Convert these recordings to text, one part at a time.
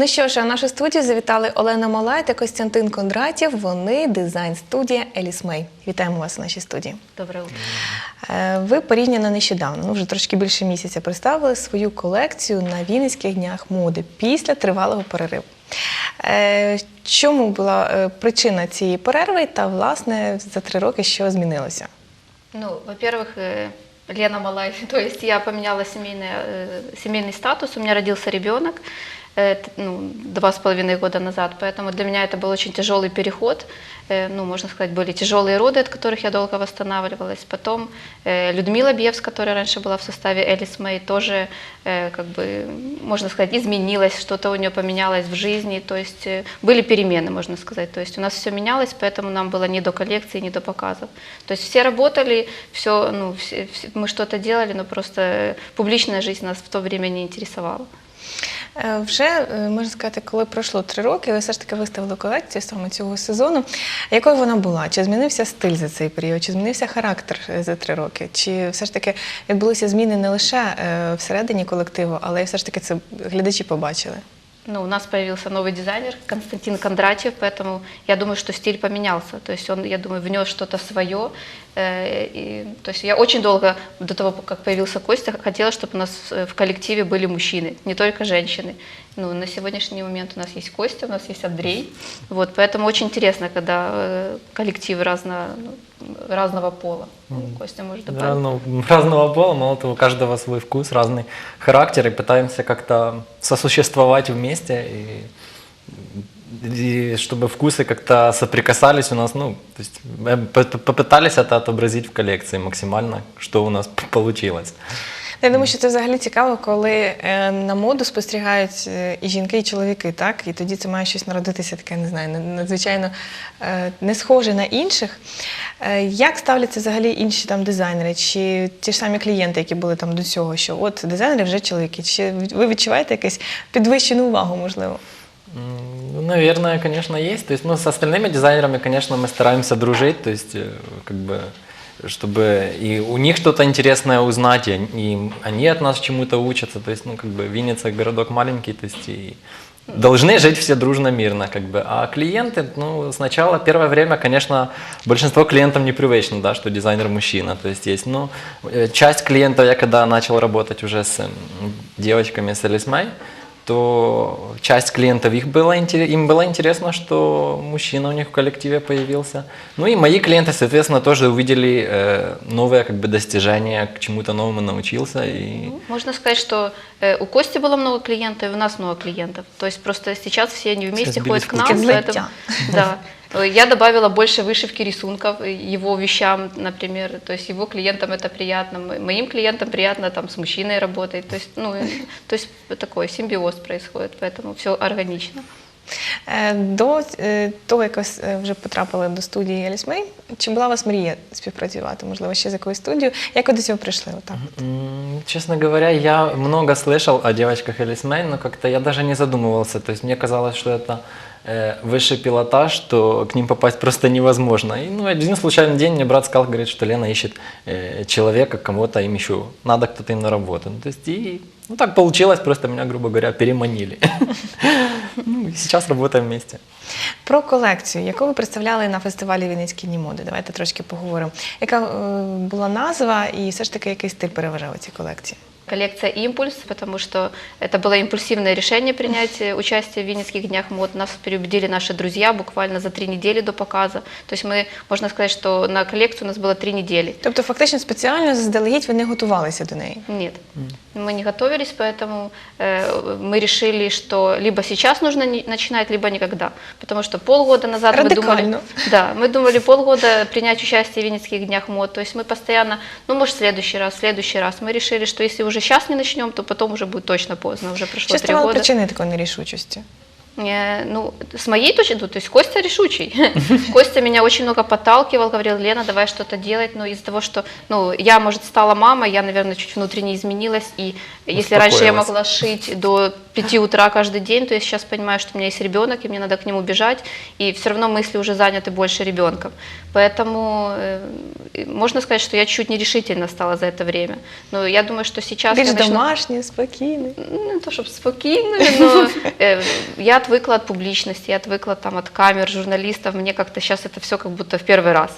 Ну що ж, а нашу студію завітали Олена Малай та Костянтин Кондратів. Вони дизайн-студія Еліс Мей. Вітаємо вас у нашій студії. Доброе утро. Е, Ви порівняно нещодавно, ну вже трошки більше місяця, представили свою колекцію на Вінницьких днях моди після тривалого перериву. Е, Чому була е, причина цієї перерви та, власне, за три роки що змінилося? Ну, во-первых, Лена Малай, то есть я поменяла семейный, э, семейный статус, у меня родился ребенок ну, два с половиной года назад, поэтому для меня это был очень тяжелый переход, Э, ну, можно сказать, были тяжелые роды, от которых я долго восстанавливалась. Потом э, Людмила Бьевс, которая раньше была в составе Элис Мэй, тоже, э, как бы, можно сказать, изменилась, что-то у нее поменялось в жизни, то есть э, были перемены, можно сказать, то есть у нас все менялось, поэтому нам было не до коллекции, не до показов. То есть все работали, все, ну, все- мы что-то делали, но просто э, публичная жизнь нас в то время не интересовала. Е, Вже е, можна сказати, коли пройшло три роки, ви все ж таки виставили колекцію саме цього сезону. Якою вона була? Чи змінився стиль за цей період? Чи змінився характер е, за три роки? Чи все ж таки відбулися зміни не лише всередині колективу, але й все ж таки це глядачі побачили? Ну, у нас появился новый дизайнер Константин Кондратьев, поэтому я думаю, что стиль поменялся. То есть он, я думаю, внес что-то свое. Э, и, то есть я очень долго, до того, как появился Костя, хотела, чтобы у нас э, в коллективе были мужчины, не только женщины. Ну, на сегодняшний момент у нас есть Костя, у нас есть Андрей. Вот, поэтому очень интересно, когда э, коллектив разно, ну, разного пола. Ну, Костя может добавить. Разного, разного пола, мало того, у каждого свой вкус, разный характер, и пытаемся как-то сосуществовать вместе, и, и чтобы вкусы как-то соприкасались у нас, ну, то есть э, п- п- попытались это отобразить в коллекции максимально, что у нас п- получилось. Я думаю, що це взагалі цікаво, коли е, на моду спостерігають е, і жінки, і чоловіки, так? І тоді це має щось народитися таке, не знаю, над- надзвичайно е, не схоже на інших. Е, Як ставляться взагалі інші там дизайнери, чи ті ж самі клієнти, які були там до цього, що от дизайнери вже чоловіки? Чи ви відчуваєте якусь підвищену увагу, можливо? Ну, наверное, конечно, есть. То есть, ну, с остальными дизайнерами, конечно, мы стараемся дружить, то есть, э, как бы, чтобы и у них что-то интересное узнать, и и они от нас чему-то учатся. То есть, ну, как бы, Винница городок маленький, то есть, и должны жить все дружно, мирно, как бы. А клиенты, ну, сначала, первое время, конечно, большинство клиентам непривычно, да, что дизайнер мужчина. То есть, есть, ну, э, часть клиентов, я когда начал работать уже с девочками с Элисмай, то часть клиентов их было, им было интересно, что мужчина у них в коллективе появился. Ну и мои клиенты, соответственно, тоже увидели э, новые как бы, достижения, к чему-то новому научился. И... Ну, Можно сказать, что э, у Кости было много клиентов, и у нас много клиентов. То есть просто сейчас все они вместе сбились ходят к нам. поэтому- да. Э, Я добавила больше вышивки рисунков э, его вещам, например. То есть его клиентам это приятно, мо- моим клиентам приятно там с мужчиной работать. То есть, ну, э, то есть такой симбиоз происходит, поэтому все органично. Е, До е, того, як ви с- е, вже потрапили до студії Еліс Мей, чи була у вас мрія співпрацювати, можливо, ще з якоюсь студією? Як ви до цього прийшли? Отак? М, Честно говоря, я много слышал о девочках Элис Мэй, но как-то я даже не задумывался. То есть мне казалось, что это э, высший пилотаж, что к ним попасть просто невозможно. И ну, один случайный день мне брат сказал, говорит, что Лена ищет э, человека, кого-то им еще надо кто-то им на работу. Ну, то есть и ну, так получилось, просто меня, грубо говоря, переманили. Ну, и сейчас работаем вместе. Про колекцію, яку ви представляли на фестивалі Вінницькі дні моди. Давайте трошки поговоримо. Яка е, була назва і все ж таки який стиль переважав у цій колекції? Коллекция «Импульс», потому что это было импульсивное решение принять э, участие в Винницких днях мод. Нас переубедили наши друзья буквально за три недели до показа. То есть мы, можно сказать, что на коллекцию у нас было три недели. Тобто, фактично спеціально заздалегідь ви не готувалися до неї. Нет, мы не готовились, поэтому э, мы решили, что либо сейчас нужно не- начинать, либо никогда. Потому что полгода назад мы думали, Радикально. да, мы думали полгода принять участие в Винницких днях мод. То есть мы постоянно, ну может в следующий раз, в следующий раз. Мы решили, что если уже сейчас не начнем, то потом уже будет точно поздно, уже прошло Що три ставало года. причиною такої нерішучості? Э, Ну, с моей точки, ну, то есть Костя решучий. Костя меня очень много подталкивал, говорил, Лена, давай что-то делать, но из-за того, что, ну, я, может, стала мамой, я, наверное, чуть внутренне изменилась, и если раньше я Успокоилась. могла шить до 5 утра каждый день, то я сейчас понимаю, что у меня есть ребенок, и мне надо к нему бежать, и все равно мысли уже заняты больше ребенком. Поэтому э, можно сказать, что я чуть нерешительно стала за это время. Но я думаю, что сейчас Більш я начну- домашнє, спокійне. ну, не то чтобы спокойными, но э, я отвыкла от публичности, я отвыкла там от камер, журналистов, мне как-то сейчас это все как будто в первый раз.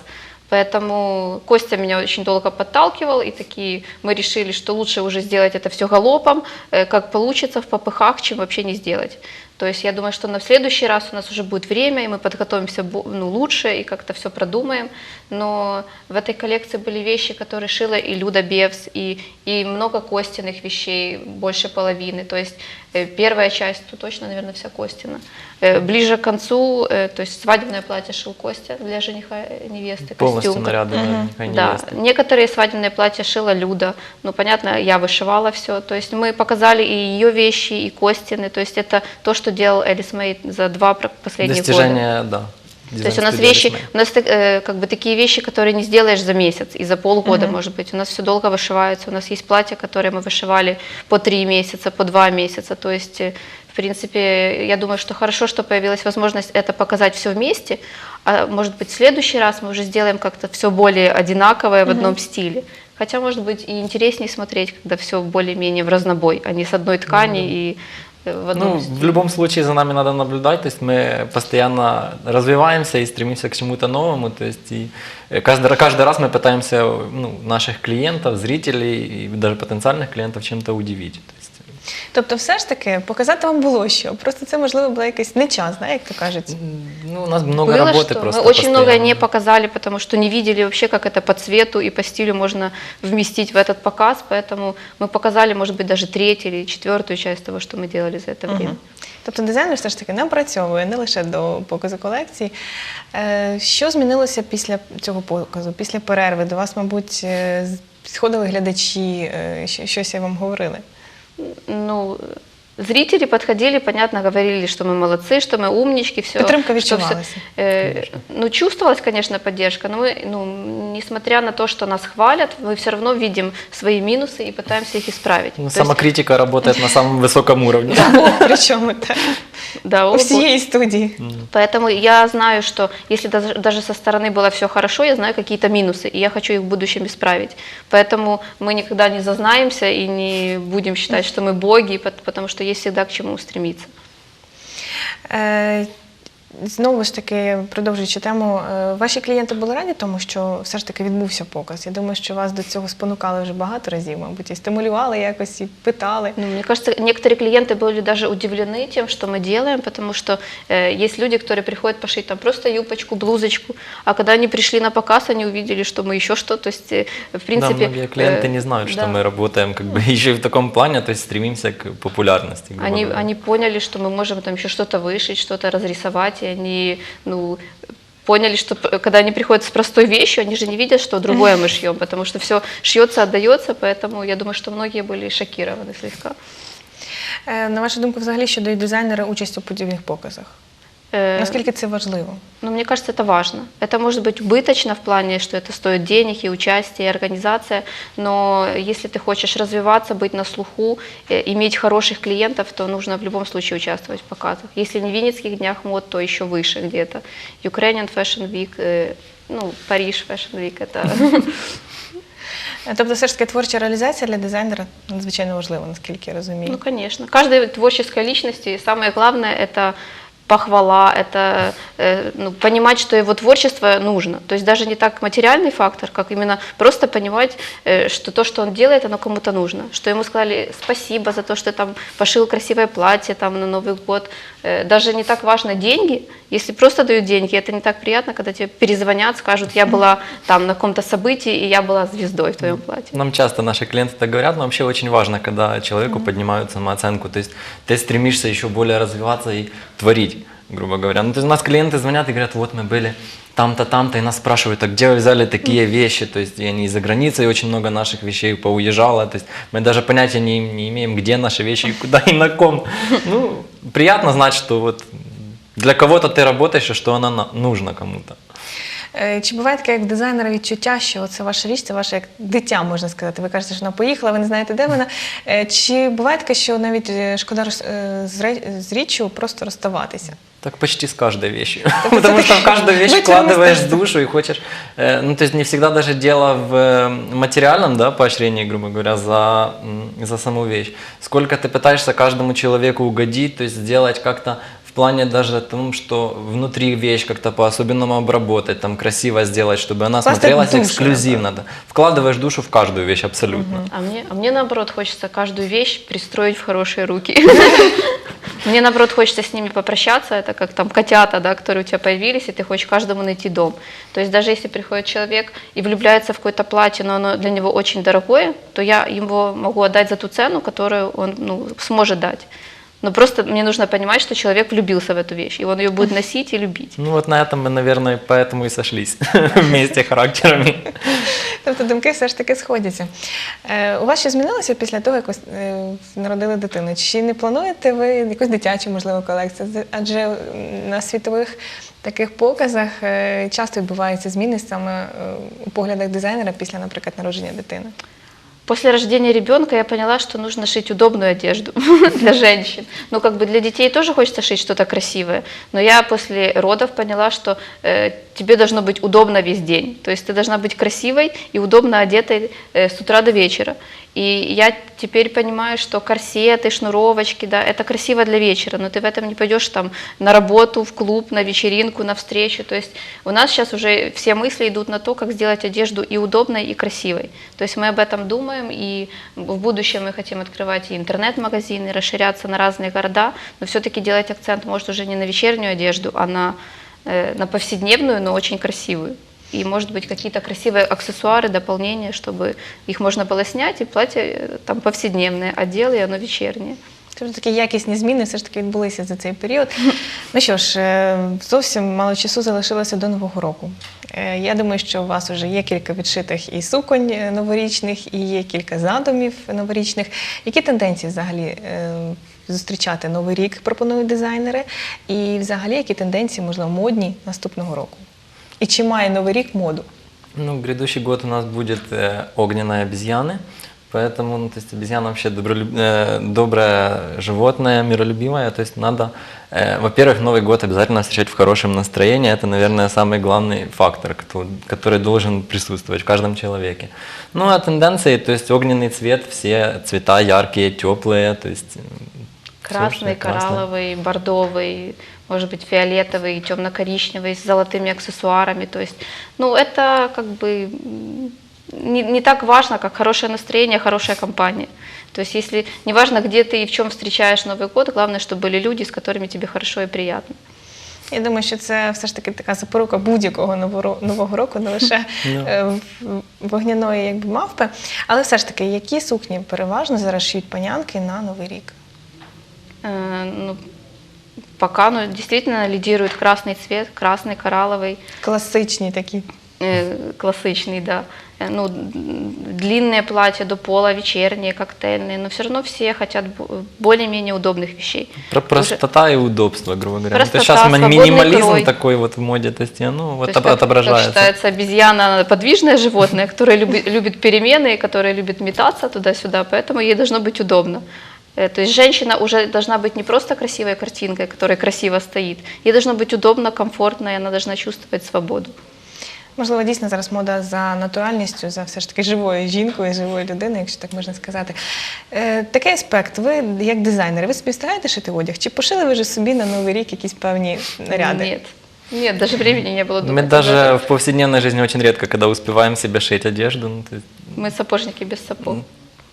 Поэтому Костя меня очень долго подталкивал, и такие мы решили, что лучше уже сделать это все галопом, э, как получится в попыхах, чем вообще не сделать. То есть я думаю, что на следующий раз у нас уже будет время, и мы подготовимся ну, лучше и как-то все продумаем. Но в этой коллекции были вещи, которые шила и Люда Бевс, и, и много Костиных вещей, больше половины. То есть э, первая часть, тут точно, наверное, вся Костина. Э, Ближе к концу, э, то есть свадебное платье шил Костя для жениха невесты, Полностью костюм. наряды и Да, некоторые свадебные платья шила Люда. Ну, понятно, я вышивала все. То есть мы показали и ее вещи, и Костины. То есть это то, что делал Элис Мэй за два последних года. Достижения, да. То есть у нас вещи, у нас э, как бы такие вещи, которые не сделаешь за месяц и за полгода, Мгм. может быть. У нас все долго вышивается. У нас есть платья, которые мы вышивали по три месяца, по два месяца. То есть, э, в принципе, я думаю, что хорошо, что появилась возможность это показать все вместе. А может быть, в следующий раз мы уже сделаем как-то все более одинаковое в одном стиле. Хотя, может быть, и интереснее смотреть, когда все более-менее в разнобой, а не с одной ткани и в одном Ну, стиле. в любом случае за нами надо наблюдать, то есть мы постоянно развиваемся и стремимся к чему-то новому, то есть и э, каждый, каждый раз мы пытаемся ну, наших клиентов, зрителей и даже потенциальных клиентов чем-то удивить. То есть, Тобто, все ж таки, показати вам було що. Просто це можливо була якийсь не час, да, як то кажуть. м, ну, у нас много Было работы что. просто Мы очень многое постоянно. не показали, потому что не видели вообще, как это по цвету и по стилю можно вместить в этот показ, поэтому мы показали, может быть, даже третью или четвертую часть того, что мы делали за это время. Мгм. Тобто дизайнер все ж таки напрацьовує не лише до показу колекції. Е, Що змінилося після цього показу, після перерви? До вас, мабуть, е, з- сходили глядачі, е, щ- щось вам говорили? Ну, зрители подходили, понятно, говорили, что мы молодцы, что мы умнички, все. Підтримка відчувалася. ну, чувствовалась, конечно, поддержка, но мы, ну, несмотря на то, что нас хвалят, мы все равно видим свои минусы и пытаемся их исправить. Ну, То есть, самокритика работает на самом высоком уровне. Причому так? да, У оба- всієї студії. Поэтому я знаю, что если даже, даже со стороны было все хорошо, я знаю какие-то минусы, и я хочу их в будущем исправить. Поэтому мы никогда не зазнаемся и не будем считать, что мы боги, пот- потому что есть всегда к чему стремиться. Е, Знову ж таки, продовжуючи тему, е, ваші клієнти були раді тому, що все ж таки відбувся показ. Я думаю, що вас до цього спонукали вже багато разів, мабуть, і стимулювали якось, і питали. Ну, мне кажется, некоторые клиенты были даже удивлены тем, что мы делаем, потому что э, есть люди, которые приходят пошить там просто юбочку, блузочку, а когда они пришли на показ, они увидели, что мы еще что, то есть, э, в принципе... да, многие клиенты э, не знают, что да. мы работаем как бы еще и в таком плане, то есть стремимся к популярности. грубо Они, говоря. они поняли, что мы можем там еще что-то вышить, что-то разрисовать, и они, ну, поняли, что когда они приходят с простой вещью, они же не видят, что другое мы шьем, потому что все шьется, отдается, поэтому я думаю, что многие были шокированы слегка. Е, На вашу думку, взагалі, що дають дизайнери участь у подібних показах? Э, Наскільки це важливо? Ну, мне кажется, это важно. Это может быть убыточно в плане, что это стоит денег и участия, и организация, но если ты хочешь развиваться, быть на слуху, э, иметь хороших клиентов, то нужно в любом случае участвовать в показах. Если не в Винницких днях мод, то еще выше где-то. Ukrainian Fashion Week, э, ну, Париж Fashion Week, это... Е, Тобто, все ж таки творча реалізація для дизайнера надзвичайно важлива, наскільки я розумію. Ну, конечно. Каждой творческой личности самое главное – это похвала, это э, ну, понимать, что его творчество нужно. То есть даже не так материальный фактор, как именно просто понимать, э, что то, что он делает, оно кому-то нужно. Что ему сказали спасибо за то, что там пошил красивое платье там, на Новый год. Э, даже не так важно деньги. Если просто дают деньги, это не так приятно, когда тебе перезвонят, скажут, я была там на каком-то событии, и я была звездой в твоем платье. Нам часто наши клиенты так говорят, но вообще очень важно, когда человеку поднимают самооценку. То есть ты стремишься еще более развиваться и творить, грубо говоря. Ну, то есть у нас клиенты звонят и говорят, вот мы были там-то, там-то, и нас спрашивают, а где вы взяли такие вещи? То есть и они из-за границы, и очень много наших вещей поуезжало. То есть мы даже понятия не, не имеем, где наши вещи, и куда и на ком. Ну, приятно знать, что вот для кого-то ты работаешь, и что она на- нужна кому-то. Е, Чи буває таке, як дизайнера відчуття, що це ваша річ, це ваше як дитя, можна сказати. Ви кажете, що вона поїхала, ви не знаєте, де вона. Е, Чи буває таке, що навіть е, шкода роз- е, з ре- з річчю просто розставатися? Так почти с каждой вещью. Так Потому что в каждую вещь вкладываешь душу и хочешь. э, Ну, то есть не всегда даже дело в э, материальном да, поощрении, грубо говоря, за, за саму вещь. Сколько ты пытаешься каждому человеку угодить, то есть сделать как-то в плане даже том, что внутри вещь как-то по-особенному обработать, там красиво сделать, чтобы она Вкладывать смотрелась душу, эксклюзивно. Да. Вкладываешь душу в каждую вещь абсолютно. А мне, а мне наоборот хочется каждую вещь пристроить в хорошие руки. Мне наоборот хочется с ними попрощаться, это как там котята, да, которые у тебя появились, и ты хочешь каждому найти дом. То есть даже если приходит человек и влюбляется в какое-то платье, но оно для него очень дорогое, то я его могу отдать за ту цену, которую он ну, сможет дать. Но просто мне нужно понимать, что человек влюбился в эту вещь, и он ее будет носить и любить. Ну вот на этом мы, наверное, поэтому и сошлись вместе характерами. Тобто думки все ж таки сходяться. Е, у вас що змінилося після того, як ви е, народили дитину? Чи не плануєте ви якусь дитячу, можливо, колекцію? З- Адже м, на світових таких показах е, часто відбуваються зміни саме е, у поглядах дизайнера після, наприклад, народження дитини. После рождения ребенка я поняла, что нужно шить удобную одежду для женщин. Ну, как бы для детей тоже хочется шить что-то красивое, но я после родов поняла, что э, тебе должно быть удобно весь день. То есть ты должна быть красивой и удобно одетой э, с утра до вечера. И я теперь понимаю, что корсеты, шнуровочки, да, это красиво для вечера, но ты в этом не пойдешь там на работу, в клуб, на вечеринку, на встречу. То есть у нас сейчас уже все мысли идут на то, как сделать одежду и удобной, и красивой. То есть мы об этом думаем, и в будущем мы хотим открывать и интернет-магазины, расширяться на разные города, но все-таки делать акцент может уже не на вечернюю одежду, а на, на повседневную, но очень красивую. И, может быть, какие-то красивые аксессуары, дополнения, чтобы их можно было снять, и платье э, там повседневное одел, и оно вечернее. Тобто такі якісні зміни все ж таки відбулися за цей період. Ну що ж, е, зовсім мало часу залишилося до Нового року. Е, Я думаю, що у вас вже є кілька відшитих і суконь е, новорічних, і є кілька задумів новорічних. Які тенденції взагалі е, зустрічати новий рік пропонують дизайнери? І взагалі які тенденції, можливо, модні наступного року? І чи має новий рік моду? Ну, грядущий год у нас будет э, огненная обезьяны, поэтому, ну, то есть обезьяна вообще добролюб- э, доброе животное, миролюбимое, то есть надо, э, во-первых, Новый год обязательно встречать в хорошем настроении, это, наверное, самый главный фактор, кто- который должен присутствовать в каждом человеке. Ну, а тенденции, то есть огненный цвет, все цвета яркие, теплые, то есть... э, всё, что Красный, красное. коралловый, бордовый, может быть, фиолетовый, темно-коричневый, с золотыми аксессуарами. То есть, ну, это как бы м, не, не так важно, как хорошее настроение, хорошая компания. То есть, если неважно, где ты и в чем встречаешь Новый год, главное, чтобы были люди, с которыми тебе хорошо и приятно. Я думаю, що це все ж таки така запорука будь-якого нового, нового року, не лише Ну. е, в- вогняної якби, мавпи. Але все ж таки, які сукні переважно зараз шиють панянки на новий рік? Э, ну, пока, ну, действительно лидирует красный цвет, красный, коралловый. Класичні такі. Э, классичный, да. Э, Ну, длинные платья до пола, вечерние, коктейльные, но все равно все хотят бо- более-менее удобных вещей. Про простота и удобство, грубо говоря. Ну, Простота, сейчас свободный минимализм крой. такой вот в моде, то есть, ну, вот То есть, отображается. как- Как считается, обезьяна подвижное животное, которое любит, любит перемены, которое любит метаться туда-сюда, поэтому ей должно быть удобно. Э, То есть женщина уже должна быть не просто красивой картинкой, которая красиво стоит, ей должно быть удобно, комфортно, и она должна чувствовать свободу. Можливо, дійсно зараз мода за натуральністю, за все ж таки живою жінкою, живою людиною, якщо так можна сказати. Е, такий аспект. Ви як дизайнер, ви собі встигаєте шити одяг? Чи пошили ви вже собі на новий рік якісь певні наряди? Нет. Нет, даже времени не было Мы думать. даже в повседневной жизни очень редко, когда успеваем себе шить одежду. ну, то есть, Мы сапожники без сапог.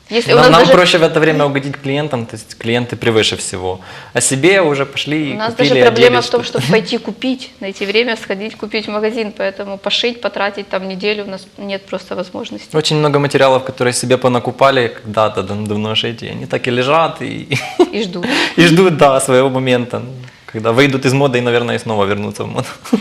Если у нам нас нам даже, проще в это время угодить клиентам, то есть клиенты превыше всего. А себе уже пошли и у нас купили, даже проблема в том, что-то. чтобы пойти купить, найти время, сходить купить в магазин, поэтому пошить, потратить там неделю у нас нет просто возможности. Очень много материалов, которые себе понакупали когда-то дав- давно шить, и они так и лежат, и, И ждут. и ждут, да, своего момента, когда выйдут из моды и, наверное, снова вернутся в моду.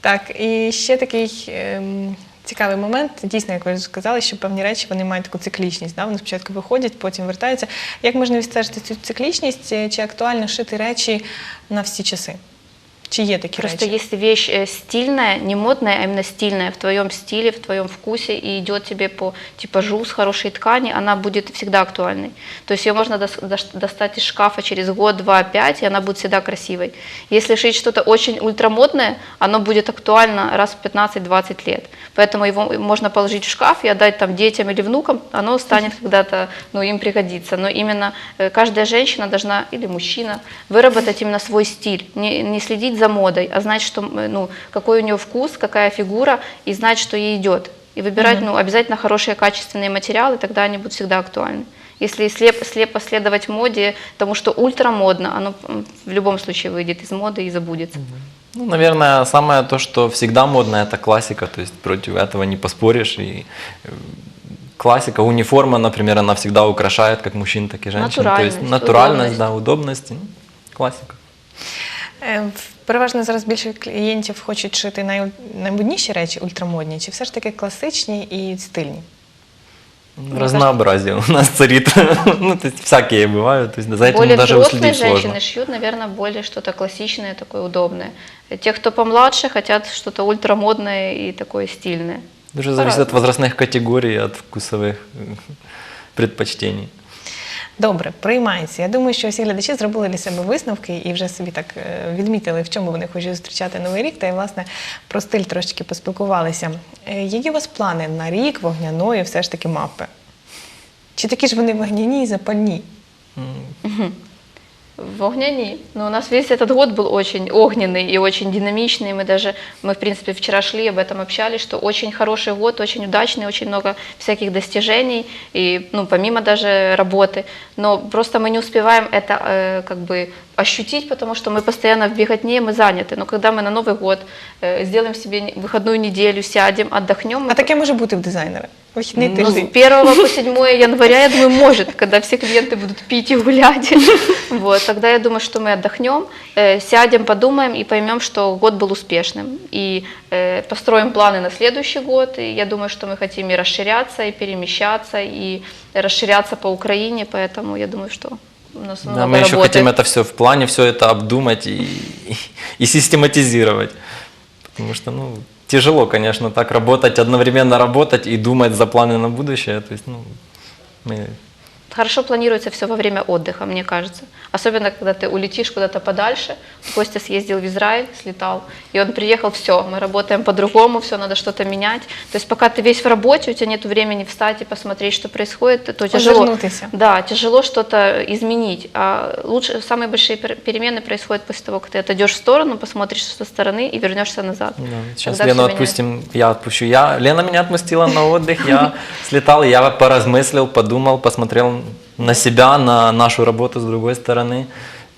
Так, і ще такий ем, Цікавий момент. Дійсно, як ви сказали, що певні речі вони мають таку циклічність. Да? Вони спочатку виходять, потім вертаються. Як можна відстежити цю циклічність? Е, Чи актуально шити речі на всі часи? Чи є такі Просто речі? если вещь э, стильная, не модная, а именно стильная, в твоем стиле, в твоем вкусе и идет тебе по типажу с хорошей ткани, она будет всегда актуальной. То есть ее можно дос- дос- достать из шкафа через год, два, пять, и она будет всегда красивой. Если шить что-то очень ультрамодное, оно будет актуально раз в 15-20 лет. Поэтому его можно положить в шкаф и отдать там детям или внукам, оно станет когда-то, ну, им пригодится. Но именно э, каждая женщина должна, или мужчина, выработать именно свой стиль, не, не следить за модой, а знать, что, ну, какой у нее вкус, какая фигура, и знать, что ей идет. И выбирать, ну, обязательно хорошие качественные материалы, тогда они будут всегда актуальны. Если слеп, слепо следовать моде, тому что ультрамодно, оно в любом случае выйдет из моды и забудется. Ну, наверное, самое то, что всегда модно, это классика, то есть против этого не поспоришь. И э, классика, униформа, например, она всегда украшает как мужчин, так и женщин. То есть Натуральность, натуральность, удобность. да, удобность, ну, классика. Е, в- Переважно зараз більше клієнтів хочуть шити най... наймодніші речі, ультрамодні, чи все ж таки класичні і стильні? Ну, Разнообразие у нас царит. ну, то есть всякие бывают, то есть за этим более даже взрослые уследить женщины сложно. шьют, наверное, более что-то классичное, такое удобное. Те, кто помладше, хотят что-то ультрамодное и такое стильное. Даже зависит от возрастных категорий, от вкусовых э, предпочтений. Добре, приймається. Я думаю, що всі глядачі зробили для себе висновки і вже собі так е, відмітили, в чому вони хочуть зустрічати новий рік, та й власне про стиль трошечки поспілкувалися. Е, Які у вас плани на рік вогняної все ж таки мапи? Чи такі ж вони вогняні і запальні? В огняни. Но у нас весь этот год был очень огненный и очень динамичный. Мы даже, мы в принципе вчера шли, об этом общались, что очень хороший год, очень удачный, очень много всяких достижений, и, ну, помимо даже работы. Но просто мы не успеваем это э, как бы ощутить, потому что мы постоянно в беготне, мы заняты. Но когда мы на Новый год э, сделаем себе выходную неделю, сядем, отдохнем, А таке може бути в дизайнера. Вихідний ну, с тиждень. 1 по 7 января, я думаю, может, когда все клиенты будут пить и гулять. Вот, тогда я думаю, что мы отдохнем, э, сядем, подумаем и поймем, что год был успешным. И э, построим планы на следующий год. И я думаю, что мы хотим и расширяться, и перемещаться, и расширяться по Украине. Поэтому я думаю, что у нас Да, много мы еще работы. хотим это все в плане, все это обдумать и, и систематизировать. Потому что, ну, тяжело, конечно, так работать, одновременно работать и думать за планы на будущее. То есть, ну, мы Хорошо планируется все во время отдыха, мне кажется. Особенно, когда ты улетишь куда-то подальше. Костя съездил в Израиль, слетал, и он приехал, все, мы работаем по-другому, все, надо что-то менять. То есть пока ты весь в работе, у тебя нет времени встать и посмотреть, что происходит, то тяжело. Да, тяжело что-то изменить. А лучше, самые большие пер- перемены происходят после того, как ты отойдешь в сторону, посмотришь со стороны и вернешься назад. Да, сейчас Тогда Лену всё меняется. отпустим, я отпущу. Я, Лена меня отпустила на отдых, я слетал, я поразмыслил, подумал, посмотрел на себя, на нашу работу с другой стороны.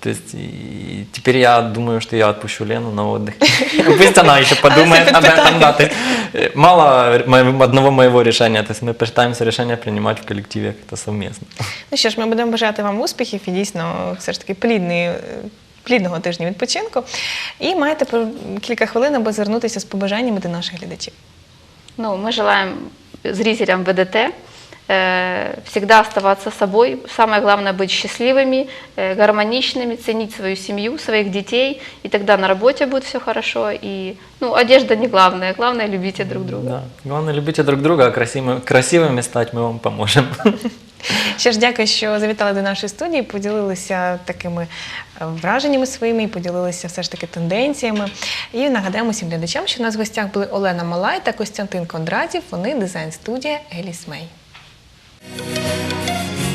То есть и теперь я думаю, что я отпущу Лену на отдых. Пусть она еще подумает об этом. Да, то есть, э, мало моего- одного моего решения, то есть мы пытаемся решения принимать в коллективе как-то совместно. Ну що ж, ми будемо бажати вам успіхів і дійсно все ж таки плідної. е, Плідного тижня відпочинку. І маєте по кілька хвилин, аби звернутися з побажаннями до наших глядачів. Ну, мы желаем зрителям ВДТ э, всегда оставаться собой. Самое главное быть счастливыми, э, гармоничными, ценить свою семью, своих детей, и тогда на работе будет все хорошо. И, ну, одежда не главное, главное любите друг друга. Да. Главное, любите друг друга, а красивыми, красивыми стать мы вам поможем. Ще ж дякую, що завітали до нашої студії, поділилися такими е, враженнями своїми і поділилися все ж таки тенденціями. І нагадаємо всім глядачам, що у нас в гостях були Олена Малай та Костянтин Кондратів. Вони дизайн-студія Еліс Мей. E